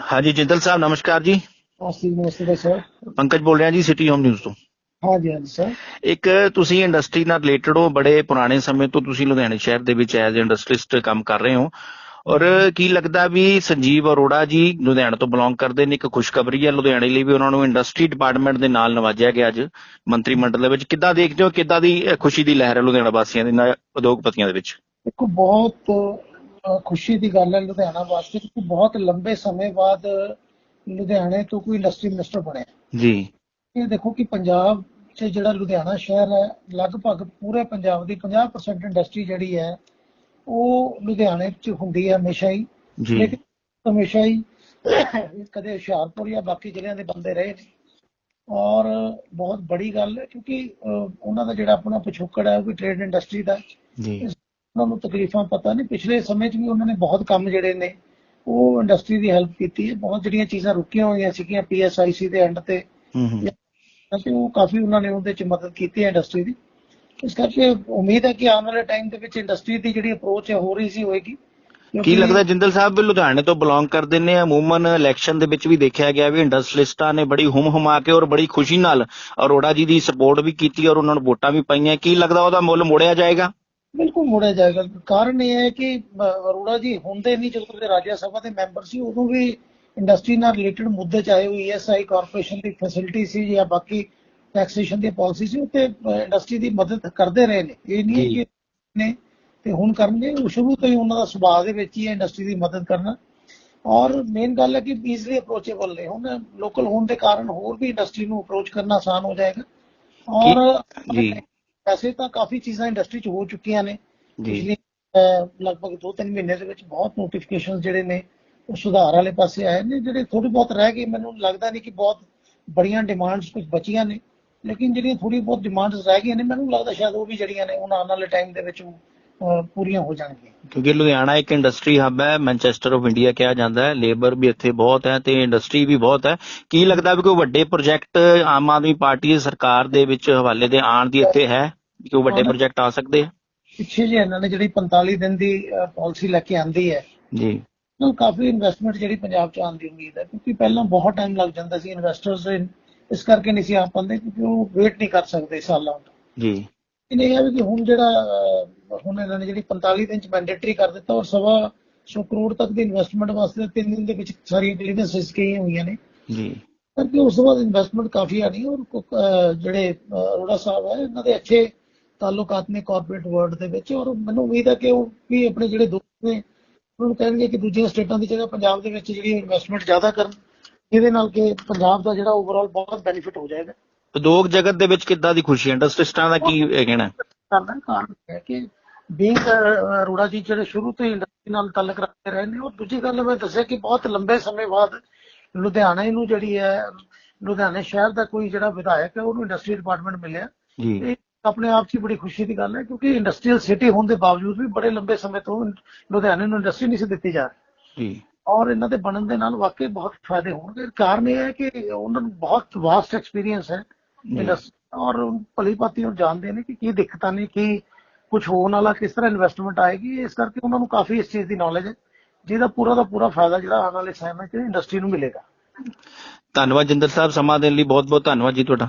ਹਾਂਜੀ ਜਿੰਦਲ ਸਾਹਿਬ ਨਮਸਕਾਰ ਜੀ। ਅਸੀਂ ਨਮਸਤੇ ਸਰ ਪੰਕਜ ਬੋਲ ਰਿਹਾ ਜੀ ਸਿਟੀ ਹੋਮ ਨਿਊਜ਼ ਤੋਂ। ਹਾਂਜੀ ਹਾਂਜੀ ਸਰ ਇੱਕ ਤੁਸੀਂ ਇੰਡਸਟਰੀ ਨਾਲ ਰਿਲੇਟਡ ਹੋ ਬੜੇ ਪੁਰਾਣੇ ਸਮੇਂ ਤੋਂ ਤੁਸੀਂ ਲੁਧਿਆਣੇ ਸ਼ਹਿਰ ਦੇ ਵਿੱਚ ਐਜ਼ ਇੰਡਸਟਰੀਸਟ ਕੰਮ ਕਰ ਰਹੇ ਹੋ। ਔਰ ਕੀ ਲੱਗਦਾ ਵੀ ਸੰਜੀਵ ਅਰੋੜਾ ਜੀ ਲੁਧਿਆਣਾ ਤੋਂ ਬਿਲੋਂਗ ਕਰਦੇ ਨੇ ਇੱਕ ਖੁਸ਼ਖਬਰੀ ਹੈ ਲੁਧਿਆਣੇ ਲਈ ਵੀ ਉਹਨਾਂ ਨੂੰ ਇੰਡਸਟਰੀ ਡਿਪਾਰਟਮੈਂਟ ਦੇ ਨਾਲ ਨਵਾਜਿਆ ਗਿਆ ਅੱਜ। ਮੰਤਰੀ ਮੰਡਲ ਦੇ ਵਿੱਚ ਕਿੱਦਾਂ ਦੇਖਦੇ ਹੋ ਕਿੱਦਾਂ ਦੀ ਖੁਸ਼ੀ ਦੀ ਲਹਿਰ ਹੈ ਲੁਧਿਆਣਾ ਵਾਸੀਆਂ ਦੇ ਨਾਲ ਉਦਯੋਗਪਤੀਆਂ ਦੇ ਵਿੱਚ? ਇੱਕ ਬਹੁਤ ਖੁਸ਼ੀ ਦੀ ਗੱਲ ਹੈ ਲੁਧਿਆਣਾ ਵਾਸਤੇ ਕਿ ਬਹੁਤ ਲੰਬੇ ਸਮੇਂ ਬਾਅਦ ਲੁਧਿਆਣੇ ਤੋਂ ਕੋਈ ਇੰਡਸਟਰੀ ਮਿਨਿਸਟਰ ਬਣਿਆ। ਜੀ। ਇਹ ਦੇਖੋ ਕਿ ਪੰਜਾਬ 'ਚ ਜਿਹੜਾ ਲੁਧਿਆਣਾ ਸ਼ਹਿਰ ਹੈ ਲਗਭਗ ਪੂਰੇ ਪੰਜਾਬ ਦੀ 50% ਇੰਡਸਟਰੀ ਜਿਹੜੀ ਹੈ ਉਹ ਲੁਧਿਆਣੇ 'ਚ ਹੁੰਦੀ ਹੈ ਹਮੇਸ਼ਾ ਹੀ। ਲੇਕਿਨ ਹਮੇਸ਼ਾ ਹੀ ਕਦੇ ਹੁਸ਼ਿਆਰਪੁਰ ਜਾਂ ਬਾਕੀ ਜ਼ਿਲ੍ਹਿਆਂ ਦੇ ਬੰਦੇ ਰਹੇ ਨੇ। ਔਰ ਬਹੁਤ ਬੜੀ ਗੱਲ ਹੈ ਕਿਉਂਕਿ ਉਹਨਾਂ ਦਾ ਜਿਹੜਾ ਆਪਣਾ ਪਿਛੋਕੜ ਹੈ ਉਹ ਵੀ ਟ੍ਰੇਡ ਇੰਡਸਟਰੀ ਦਾ। ਜੀ। ਉਹਨਾਂ ਨੂੰ ਤਕਲੀਫਾਂ ਪਤਾ ਨਹੀਂ ਪਿਛਲੇ ਸਮੇਂ 'ਚ ਵੀ ਉਹਨਾਂ ਨੇ ਬਹੁਤ ਕੰਮ ਜਿਹੜੇ ਨੇ ਉਹ ਇੰਡਸਟਰੀ ਦੀ ਹੈਲਪ ਕੀਤੀ ਹੈ। ਬਹੁਤ ਜਿਹੜੀਆਂ ਚੀਜ਼ਾਂ ਰੁਕੀਆਂ ਹੋਈਆਂ ਸੀਗੀਆਂ ਪੀਐਸਆਈਸੀ ਦੇ ਐਂਡ ਤੇ। ਹੂੰ ਹੂੰ। ਤੇ ਉਹ ਕਾਫੀ ਉਹਨਾਂ ਨੇ ਉਹਦੇ 'ਚ ਮਦਦ ਕੀਤੀ ਹੈ ਇੰਡਸਟਰੀ ਦੀ। ਇਸ ਕਰਕੇ ਉਮੀਦ ਹੈ ਕਿ ਆਉਣ ਵਾਲੇ ਟਾਈਮ ਦੇ ਵਿੱਚ ਇੰਡਸਟਰੀ ਦੀ ਜਿਹੜੀ ਅਪਰੋਚ ਹੈ ਹੋ ਰਹੀ ਸੀ ਹੋਏਗੀ। ਕੀ ਲੱਗਦਾ ਜਿੰਦਲ ਸਾਹਿਬ ਵੀ ਲੁਧਿਆਣੇ ਤੋਂ ਬਿਲੋਂਗ ਕਰਦੇ ਨੇ? ਅਮੂਮਨ ਇਲੈਕਸ਼ਨ ਦੇ ਵਿੱਚ ਵੀ ਦੇਖਿਆ ਗਿਆ ਵੀ ਇੰਡਸਟਰੀਲਿਸਟਾਂ ਨੇ ਬੜੀ ਹੁਮ ਹੁਮਾ ਕੇ ਔਰ ਬੜੀ ਖੁਸ਼ੀ ਨਾਲ ਅਰੋੜਾ ਜੀ ਦੀ ਸਪੋਰਟ ਵੀ ਕੀਤੀ ਔਰ ਉਹਨਾਂ ਨੂੰ ਵੋਟਾਂ ਵੀ ਪਾਈਆਂ। ਕੀ ਲੱਗਦਾ ਉਹਦਾ ਮੁੱਲ ਮੋੜਿਆ ਜਾਏਗਾ? ਬਿਲਕੁਲ ਮੋੜਿਆ ਜਾਏਗਾ। ਕਾਰਨ ਇਹ ਹੈ ਕਿ ਅਰੋੜਾ ਜੀ ਹੁੰਦੇ ਨਹੀਂ ਜਦੋਂ ਦੇ ਰਾਜ ਸਭਾ ਦੇ ਮੈਂਬਰ ਸੀ ਉਦੋਂ ਵੀ ਇੰਡਸਟਰੀ ਨਾਲ ਰਿਲੇਟਡ ਮੁੱਦੇ ਚਾਹੇ ਉਹ ਈਐਸਆਈ ਕਾਰਪੋਰੇਸ਼ਨ ਦੀ ਫੈਸਿਲਿਟੀ ਸੀ ਜਾਂ ਬਾਕੀ ਟੈਕਸੇਸ਼ਨ ਦੀ ਪਾਲਿਸੀ ਸੀ ਉੱਤੇ ਇੰਡਸਟਰੀ ਦੀ ਮਦਦ ਕਰਦੇ ਰਹੇ ਨੇ। ਇਹ ਨਹੀਂ। ਕਿ ਨੇ ਤੇ ਹੁਣ ਕਰਨਗੇ ਉਹ ਸ਼ੁਰੂ ਤੋਂ ਹੀ ਉਹਨਾਂ ਦਾ ਸੁਭਾਅ ਦੇ ਵਿੱਚ ਹੀ ਹੈ ਇੰਡਸਟਰੀ ਦੀ ਮਦਦ ਕਰਨਾ। ਔਰ ਮੇਨ ਗੱਲ ਹੈ ਕਿ ਈਜ਼ਲੀ ਅਪਰੋਚੇਬਲ ਨੇ। ਹੁਣ ਲੋਕਲ ਹੋਣ ਦੇ ਕਾਰਨ ਹੋਰ ਵੀ ਇੰਡਸਟਰੀ ਨੂੰ ਅਪਰੋਚ ਕਰਨਾ ਆਸਾਨ ਹੋ ਜਾਏਗਾ। ਔਰ ਜੀ। ਵੈਸੇ ਤਾਂ ਕਾਫੀ ਚੀਜ਼ਾਂ ਇੰਡਸਟਰੀ 'ਚ ਹੋ ਚੁੱਕੀਆਂ ਨੇ। ਜੀ। ਪਿਛਲੇ ਲਗਭਗ 2-3 ਮਹੀਨੇ ਦੇ ਵਿੱਚ ਬਹੁਤ ਨੋਟੀਫਿਕੇਸ਼ਨ ਜਿਹੜੇ ਨੇ ਉਹ ਸੁਧਾਰ ਵਾਲੇ ਪਾਸੇ ਆਏ ਨੇ ਜਿਹੜੇ ਥੋੜੀ ਬਹੁਤ ਰਹਿ ਗਏ। ਮੈਨੂੰ ਲੱਗਦਾ ਨਹੀਂ ਕਿ ਬਹੁਤ ਬੜੀਆਂ ਡਿਮਾਂਡਸ ਕੁਝ ਬਚੀਆਂ ਨੇ ਲੇਕਿਨ ਜਿਹੜੀਆਂ ਥੋੜੀ ਬਹੁਤ ਡਿਮਾਂਡਸ ਰਹਿ ਗਈਆਂ ਨੇ ਮੈਨੂੰ ਲੱਗਦਾ ਸ਼ਾਇਦ ਉਹ ਵੀ ਜਿਹੜੀਆਂ ਨੇ ਉਹਨਾਂ ਆਉਣ ਵਾਲੇ ਟਾਈਮ ਦੇ ਵਿੱਚ ਪੂਰੀਆਂ ਹੋ ਜਾਣਗੀਆਂ। ਕਿਉਂਕਿ ਲੁਧਿਆਣਾ ਇੱਕ ਇੰਡਸਟਰੀ ਹੱਬ ਹੈ ਮੈਂਚੈਸਟਰ ਆਫ ਇੰਡੀਆ ਕਿਹਾ ਜਾਂਦਾ ਹੈ। ਲੇਬਰ ਵੀ ਇੱਥੇ ਬਹੁਤ ਹੈ ਤੇ ਇੰਡਸਟਰੀ ਵੀ ਬਹੁਤ ਹੈ। ਕੀ ਲੱਗਦਾ ਵੀ ਕੋਈ ਵੱਡੇ ਪ੍ਰੋਜੈਕਟ ਆਮ ਆਦਮੀ ਪਾਰਟੀ ਸਰਕਾਰ ਦੇ ਵਿੱਚ ਹਵਾਲੇ ਦੇ ਆਣ ਦੀ ਇੱਥੇ ਹੈ? ਕਿ ਕੋਈ ਵੱਡੇ ਪ੍ਰੋਜੈਕਟ ਆ ਸਕਦੇ ਆ। ਪਿੱਛੇ ਜੇ ਇਹਨਾਂ ਨੇ ਜਿਹੜੀ 45 ਦਿਨ ਦੀ ਪਾਲਿਸੀ ਲੈ ਕੇ ਆਂਦੀ ਹੈ। ਜੀ। ਨਾਲ ਕਾਫੀ ਇਨਵੈਸਟਮੈਂਟ ਜਿਹੜੀ ਪੰਜਾਬ 'ਚ ਆਉਣ ਦੀ ਉਮੀਦ ਹੈ ਕਿਉਂਕਿ ਪਹਿਲਾਂ ਬਹੁਤ ਟਾਈਮ ਲੱਗ ਜਾਂਦਾ ਸੀ ਇਨਵੈਸਟਰਸ ਇਸ ਕਰਕੇ ਨਹੀਂ ਸੀ ਆ ਪਾਉਂਦੇ ਕਿਉਂਕਿ ਉਹ ਵੇਟ ਨਹੀਂ ਕਰ ਸਕਦੇ ਸਾਲਾਂ ਤੋਂ। ਜੀ। ਇਹਨੇ ਇਹ ਵੀ ਕਿ ਹੁਣ ਜਿਹੜਾ ਹੁਣ ਇਹਨਾਂ ਨੇ ਜਿਹੜੀ 45 ਦਿਨ ਚ ਮੈਂਡੇਟਰੀ ਕਰ ਦਿੱਤਾ ਔਰ ਸਵਾ 100 ਕਰੋੜ ਤੱਕ ਦੀ ਇਨਵੈਸਟਮੈਂਟ ਵਾਸਤੇ 3 ਦਿਨ ਦੇ ਵਿੱਚ ਸਾਰੀਆਂ ਕਲੀਅਰੈਂਸਸ ਕਹੀਆਂ ਹੋਈਆਂ ਨੇ। ਜੀ। ਕਰਕੇ ਉਸ ਤੋਂ ਬਾਅਦ ਇਨਵੈਸਟਮੈਂਟ ਕਾਫੀ ਆਣੀ ਔਰ ਕੋ- ਜਿਹੜੇ ਅਰੋੜਾ ਸਾਹਿਬ ਹੈ ਇਹਨਾਂ ਦੇ ਅੱਛੇ ਤਾਲੁਕਾਤ ਨੇ ਕਾਰਪੋਰੇਟ ਵਰਲਡ ਦੇ ਵਿੱਚ ਔਰ ਮੈਨੂੰ ਉਮੀਦ ਹੈ ਕਿ ਉਹ ਵੀ ਆਪਣੇ ਜਿਹੜੇ ਦੋਸਤ ਨੇ ਉਹਨਾਂ ਨੂੰ ਕਹਿਣਗੇ ਕਿ ਦੂਜੀਆਂ ਸਟੇਟਾਂ ਦੀ ਜਗ੍ਹਾ ਪੰਜਾਬ ਦੇ ਵਿੱਚ ਜਿਹੜੀ ਇਨਵੈਸਟਮੈਂਟ ਜ਼ਿਆਦਾ ਕਰਨ ਜਿਹਦੇ ਨਾਲ ਕਿ ਪੰਜਾਬ ਦਾ ਜਿਹੜਾ ਓਵਰਆਲ ਬਹੁਤ ਬੈਨੀਫਿਟ ਹੋ ਜਾਏਗਾ। ਉਦਯੋਗ ਜਗਤ ਦੇ ਵਿੱਚ ਕਿੱਦਾਂ ਦੀ ਖੁਸ਼ੀ ਇੰਡਸਟਰੀਸਟਾਂ ਦਾ ਕੀ ਕਹਿਣਾ ਹੈ? ਕਰਦਾ ਕਾਰਨ ਹੈ ਕਿ ਬੀਂਗ ਅਰੋੜਾ ਜੀ ਜਿਹੜੇ ਸ਼ੁਰੂ ਤੋਂ ਹੀ ਇੰਡਸਟਰੀ ਨਾਲ ਤਾਲੁਕ ਰੱਖਦੇ ਰਹੇ ਨੇ ਔਰ ਦੂਜੀ ਗੱਲ ਮੈਂ ਦੱਸਿਆ ਕਿ ਬਹੁਤ ਲੰਬੇ ਸਮੇਂ ਬਾਅਦ ਲੁਧਿਆਣੇ ਨੂੰ ਜਿਹੜੀ ਹੈ ਲੁਧਿਆਣੇ ਸ਼ਹਿਰ ਦਾ ਕੋਈ ਜਿਹੜਾ ਵਿਧਾਇਕ ਹੈ ਉਹਨੂੰ ਇੰਡਸਟਰੀ ਡਿਪਾਰਟਮੈਂਟ ਮਿਲਿਆ। ਜੀ। ਆਪਣੇ ਆਪ 'ਚ ਬੜੀ ਖੁਸ਼ੀ ਦੀ ਗੱਲ ਹੈ ਕਿਉਂਕਿ ਇੰਡਸਟਰੀਅਲ ਸਿਟੀ ਹੋਣ ਦੇ ਬਾਵਜੂਦ ਵੀ ਬੜੇ ਲੰਬੇ ਸਮੇਂ ਤੋਂ ਲੁਧਿਆਣੇ ਨੂੰ ਇੰਡਸਟਰੀ ਨਹੀਂ ਸੀ ਦਿੱਤੀ ਜਾ ਰਹੀ। ਜੀ। ਔਰ ਇਹਨਾਂ ਦੇ ਬਣਨ ਦੇ ਨਾਲ ਵਾਕਈ ਬਹੁਤ ਫਾਇਦੇ ਹੋਣਗੇ। ਕਾਰਨ ਇਹ ਹੈ ਕਿ ਉਹਨਾਂ ਨੂੰ ਬਹੁਤ ਵਾਸਟ ਐਕਸਪੀਰੀਅੰਸ ਹੈ ਔਰ ਭਲੀ ਭਾਂਤੀ ਉਹ ਜਾਣਦੇ ਨੇ ਕਿ ਕੀ ਦਿੱਕਤਾਂ ਨੇ ਕੀ ਕੁਝ ਹੋਣ ਵਾਲਾ ਕਿਸ ਤਰ੍ਹਾਂ ਇਨਵੈਸਟਮੈਂਟ ਆਏਗੀ। ਇਸ ਕਰਕੇ ਉਹਨਾਂ ਨੂੰ ਕਾਫੀ ਇਸ ਚੀਜ਼ ਦੀ ਨੌਲੇਜ ਹੈ ਜਿਹਦਾ ਪੂਰਾ ਦਾ ਪੂਰਾ ਫਾਇਦਾ ਜਿਹੜਾ ਆਉਣ ਵਾਲੇ ਸਮੇਂ 'ਚ ਇੰਡਸਟਰੀ ਨੂੰ ਮਿਲੇਗਾ। ਧੰਨਵਾਦ ਜਿੰਦਰ ਸਾਹਿਬ ਸਮਾਂ ਦੇਣ ਲਈ ਬਹੁਤ ਬਹੁਤ ਧੰਨਵਾਦ ਜੀ ਤੁਹਾਡਾ।